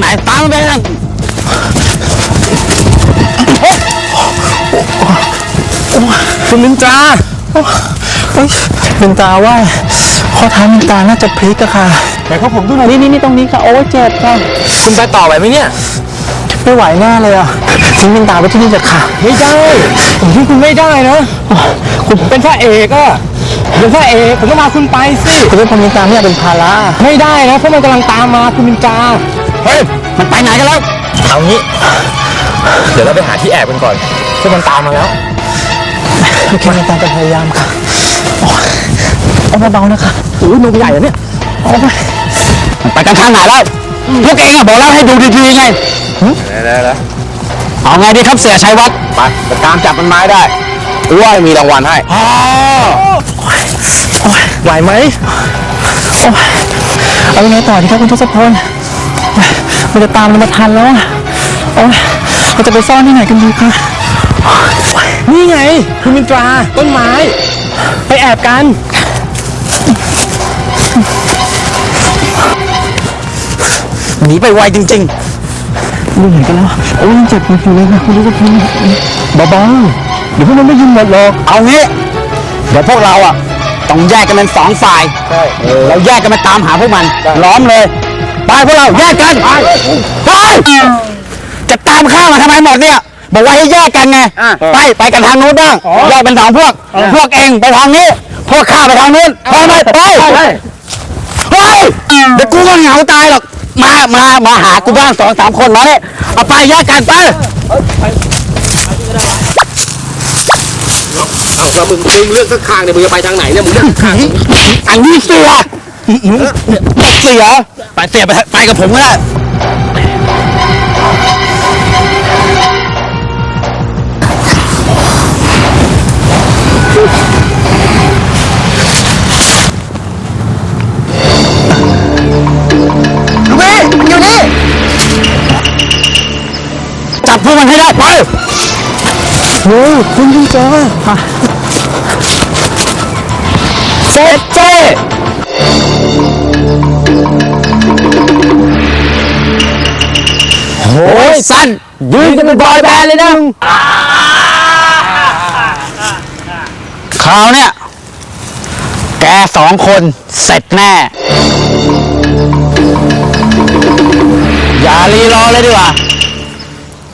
ไปทางไหนตามไปทางคุณมินตราโอ้ยมินตราว่าข้อเท้ามินตราน่าจะพลิกอะค่ะไหนเขาผมดูหน่อยนี่นี่นี่ตรงนี้ค่ะโอ้ยเจ็บค่ะคุณไปต่อไหวไหมเนี่ยไม่ไหวแน่เลยอะทิ้งมินตราไว้ที่นี่เถอะค่ะ ไม่ได้ผมที่คุณไม่ได้นะคุณเป็นพระเอกอะเป็นพระเอกผมต้องมาคุณไปสิคุณเป็นคนมินตราไม่อยากเป็นภาระไม่ได้นะเพราะมันกำลังตามมาคุณมินจา เฮ้ย มันไปไหนกันแล้ว เอางี้ เดี๋ยวเราไปหาที่แอบกันก่อนเพราะมันตามมาแล้วโอเคมินตราจะพยายามค่ะโอ้ยเอาเบาๆนะคะโอ้ยนมใหญ่อะเนี่ยโอ้ยมันไปกันทางไหนแล้วพวกเองอะบอกแล้วให้ดูดีๆไงได้แล้วเอาไงดีครับเสียชัยวัฒน์ไปไปตามจับมันไม้ได้กูว่ามีรางวัลให้อ๋อไหวไหมเอายังไงต่อดีครับคุณทศพลโอ้ย มันจะตามมันมาทันแล้วอะโอ้ยเราจะไปซ่อนที่ไหนกันดีคะนี่ไงคุณมินตราต้นไม้ ไปแอบกัน หนีไปไวจริงดูไหนกันแล้วโอ้ยยังเจ็บอยู่เลยค่ะคุณทศพลเบาๆเดี๋ยวพวกมันไม่ยินหมดหรอกๆเอางี้เดี๋ยวพวกเราอะต้องแยกกันเป็นสองฝ่ายใช่เราแยกกันไปตามหาพวกมัน ล้อมเลย ไปพวกเราแยกกันไปจะตามข้ามมาทำไมหมดเนี่ย บอกว่าให้แยกกันไง ไปไปกันทางนู้นบ้างแยกเป็นสองพวก พวกเองไปทางนี้ พวกข้าไปทางนู้นพอไหมไปเฮ้ยเดี๋ยวกูก็เหงาตายหรอก มามามาหากูบ้างสองสามคนมาเนี่ยเอาไปแยกกันไปเอาแล้วมึงมึงเลือกสักข้างเนี่ยมึงจะไปทางไหนเนี่ยมึงเลือกข้างอันนี้เสียเสียไปเสียไปไปกับผมก็ได้จับพวกมันให้ได้ ไปโอ้ยคุณยิ่งเจอค่ะเซ็ตเจ้ โอ้ยสั้นยืนกันเป็นบอยแบนด์เลยนะคราวเนี่ยแกสองคนเสร็จแน่ อย่ารีรอเลยดีกว่า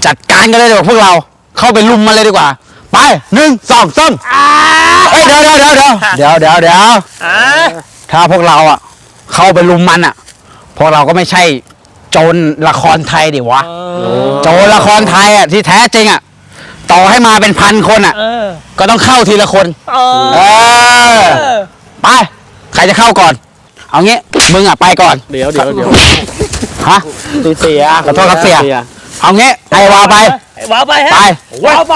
จัดการกันเลยดีกว่าพวกเรา เข้าไปลุมมันเลยดีกว่า ไปหนึ่งสองสามเฮ้ยเดี๋ยวเดี๋ยวเดี๋ยวเดี๋ยวเดี๋ยวเดี๋ยวถ้าพวกเราอะ เข้าไปลุมมันอะพวกเราก็ไม่ใช่โจรละครไทยดิวะ โจรละครไทยอะที่แท้จริงอะต่อให้มาเป็นพันคนอะก็ต้องเข้าทีละคนเออ ไป ใครจะเข้าก่อน เอางี้ มึงอะไปก่อน เดี๋ยวเดี๋ยวเดี๋ยวฮะ เสียขอโทษครับเสีย เอางี้ไอ้วาไป ว้าวไปไป ว้าวไป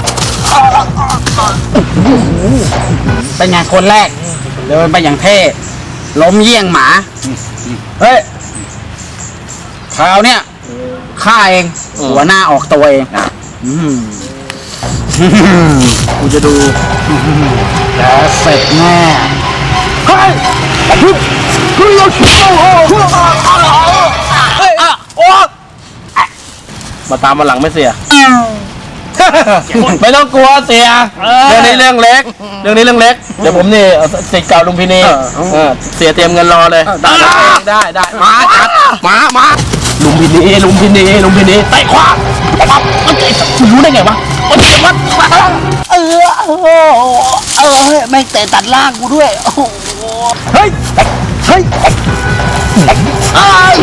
เเป็นไงคนแรก เดินไปอย่างเท่ล้มเยี่ยงหมา เฮ้ยคราวเนี้ยข้าเอง หัวหน้าออกตัวเองอืมกูจะดูแกเสร็จแน่เฮ้ยคุณเราชิโอ้โหมาตามมาหลังไม่เสีย ไม่ต้องกลัวเสียเรื่องนี้เรื่องเล็ก เรื่องนี้เรื่องเล็ก เดี๋ยวผมนี่เอาสิทธิ์เก่าลุงพินีเออเสียเตรียมเงินรอเลย ได้ได้ได้มาจัดมามาลุงพินีลุงพินีลุงพินีไต่ขวาไต่ขวาคุณรู้ได้ไงวะโอ้ยวัดเออเออเออไม่เตะตัดล่างกูด้วยโอ้โหเฮ้ยเฮ้ยอ้าย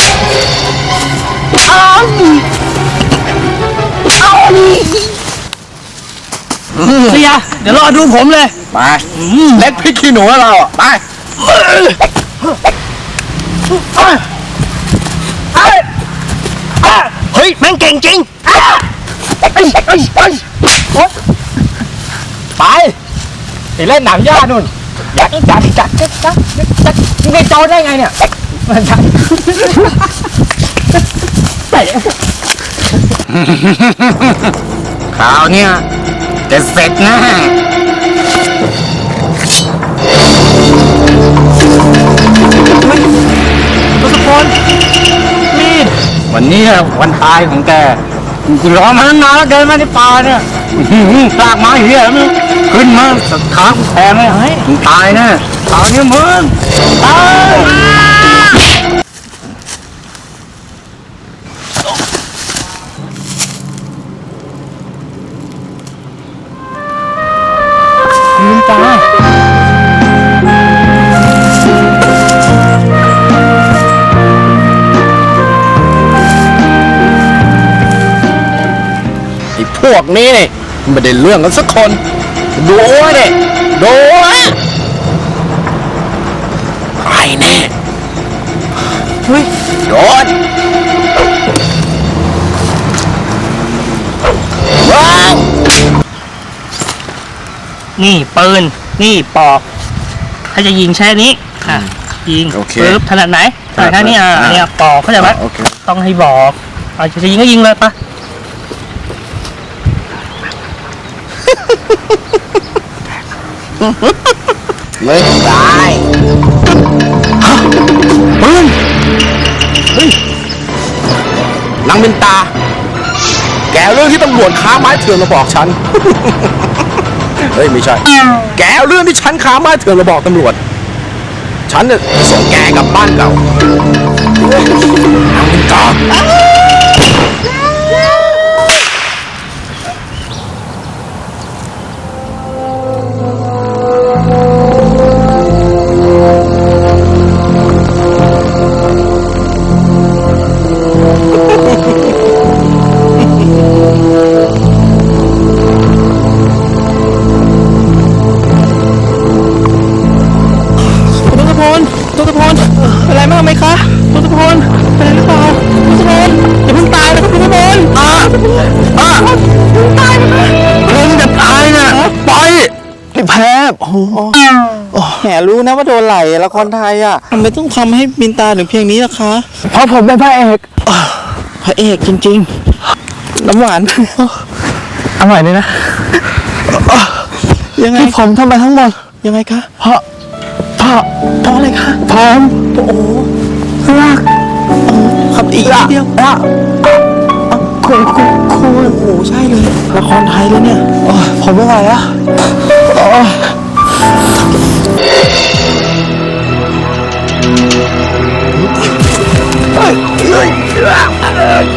อ้าย เสียเดี๋ยวรอดูผมเลย ไปเล็กพริกขี้หนูอะเราอะไปเฮ้ยแม่งเก่งจริงไปไปเล่นหนังย่านู่นยัดยัดจัดจัดจัดจัดมึงไปโจรได้ไงเนี่ยมันจัดไปคราวเนี้ย จะเสร็จนะทศพลมีดวันนี้วันตายของแกรอมาตั้งนานแล้วเดินมาในป่าเนี่ยอื้ลากมาเหี้ยมขึ้นมาสักูแทงเลยเฮ้ยตายแน่ตายเนี่ยมึงตาย พวกนี้นี่มันไม่ได้เรื่องกันสักคน ดูไว้เนี่ยดูไว้ตายแน่เฮ้ยโดนว้าวนี่ปืน นี่ปอก ถ้าจะยิงใช้อันนี้อะยิงโอเคปึ๊บถนัดไหนถนัดท่างนี้อะอ่าเนี่ยปอกเข้าใจไหมโอเค ต้องให้บอกอะจะยิงก็ยิงเลยปะ เลยตายปืนเฮ้ยนางเป็นตา แกเอาเรื่องที่ตำรวจค้าไม้เถื่อนมาบอกฉัน เฮ้ยไม่ใช่ แกเอาเรื่องที่ฉันค้าไม้เถื่อนมาบอกตำรวจ ฉันเนี่ยส่งแกกลับบ้านเก่านางเป็นตา ไอ้แพ้โอ้โหแหมรู้นะว่าโดนไหลละครไทยอะทำไมต้องทำให้บินตาถึงเพียงนี้ล่ะคะ เพราะผมเป็นพระเอกพระเอกจริงๆ น้ำหวานอร่อยเลยนะ ยังไงที่ผมทำไปทั้งหมด ยังไงคะ เพราะ เพราะ เพราะอะไรคะผมโอ้โหรักขับอีกนิดเดียวรักคุณคุณคุณโอ้โหใช่เลย ละครไทยเลยเนี่ยโอ้ยผมไม่ไหวแล้วโอ้ย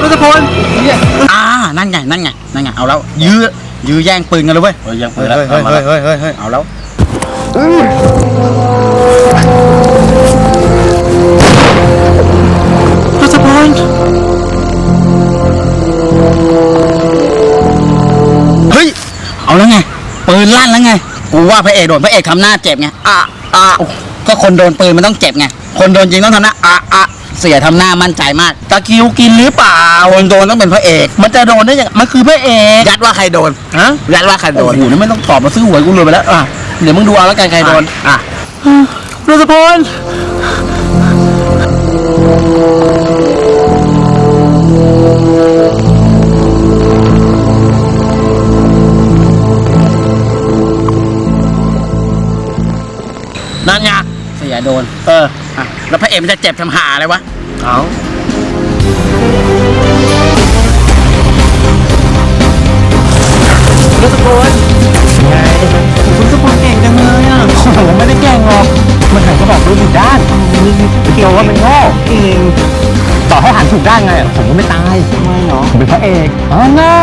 รัตพลอ่านั่นไงนั่นไงนั่นไงเอาแล้ว ยื้อยื้อแย่งปืนกันเลยเว้ยเฮ้ยยังเฮ้เปิยดเฮ้แล้วยเฮ้ยเฮ้ยเฮ้ยเฮ้ยเอาแล้วรัตพลเฮ้ยเอาแล้วไงปืนลั่นแล้วไง กูว่าพระเอกโดนพระเอกทำหน้าเจ็บไงอะอะก็คนโดนปืนมันต้องเจ็บไงคนโดนยิงต้องทำหน้าอะอะเสียทำหน้ามั่นใจมากตะคิวกินหรือเปล่าคนโดนต้องเป็นพระเอก มันจะโดนได้ยังมันคือพระเอกยัดว่าใครโดนฮะยัดว่าใครโดโอ้นโหนี่ไม่ต้องตอบมาซื้อหวยกูเลยไปแล้วอะเดี๋ยวมึงดูเอาแล้วกันใครโดนอะรัตพล เอออะแล้วพระเอกมันจะเจ็บทำหาอะไรวะ เอารัตพลไงคุณรัตพลเก่งจังเลยอะผมไม่ได้แกล้งหรอก มันหันกระบอกดูผิดด้านเกี่ยวว่ามันโง่เก่งต่อให้หันถูกด้านไงผมก็ไม่ตาย ไม่หรอผมเป็นพระเอกอ๋อน้า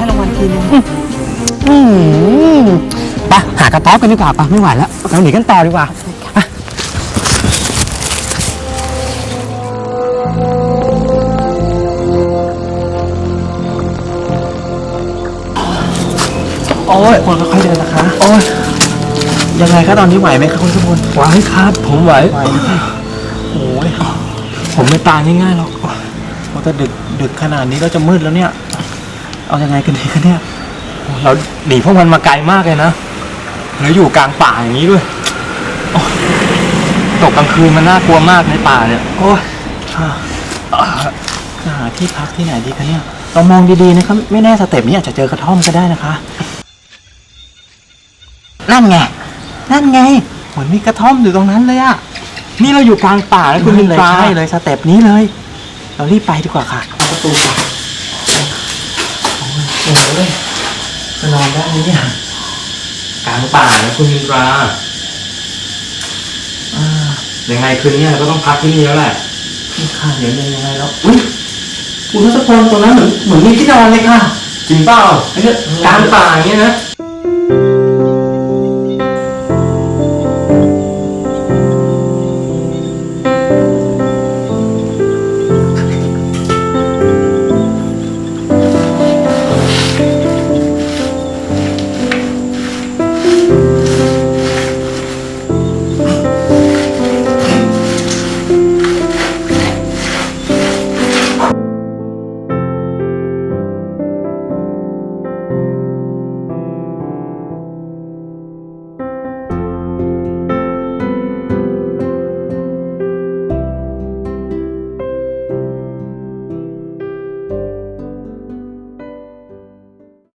ให้รางวัลทีนึงอืมไปหากระต๊อบกันดีกว่าปะไม่ไหวแล้วเราหนีกันต่อดีกว่า อ้ยคนค่อยๆเดินนะคะ โอ้ยยังไงคะตอนนี้ไหวไหมคะคุณทุกคนไหวครับ ผมไหวไหวโอ้ยผมไม่ตายง่ายๆหรอกโอ้แต่ดึกดึกขนาดนี้ก็จะมืดแล้วเนี่ย เอายังไงกันดีคะเนี่ยโอ้เราหนีพวกมันมาไกลมากเลยนะแล้วอยู่กลางป่าอย่างนี้ด้วยโอ้ยตกกลางคืนมันน่ากลัวมากในป่าเนี่ยโอ้ยอ่าอ่าจะหาที่พักที่ไหนดีคะเนี่ยเรามองดีๆนะครับ ไม่แน่สเต็ปนี้อาจจะเจอกระท่อมก็ได้นะคะ นั่นไง นั่นไง เหมือนมีกระท่อมอยู่ตรงนั้นเลยอะนี่เราอยู่กลางป่านะคุณมินตราใช่เลยสเต็ปนี้เลย เรารีบไปดีกว่าค่ะเอาประตูก่อนโอ้โหจะนอนได้ไหมเนี่ยกลางป่านะคุณมินตราอ่ายังไงคืนนี้เราก็ต้องพักที่นี่แล้วแหละนี่ค่ะเดี๋ยวยังไงแล้วอุ้ยคุณทศพลตรงนั้นเหมือนเหมือนมีที่นอนเลยค่ะจริงเปล่าไอ้เนี่ยกลางป่าอย่างเงี้ยนะ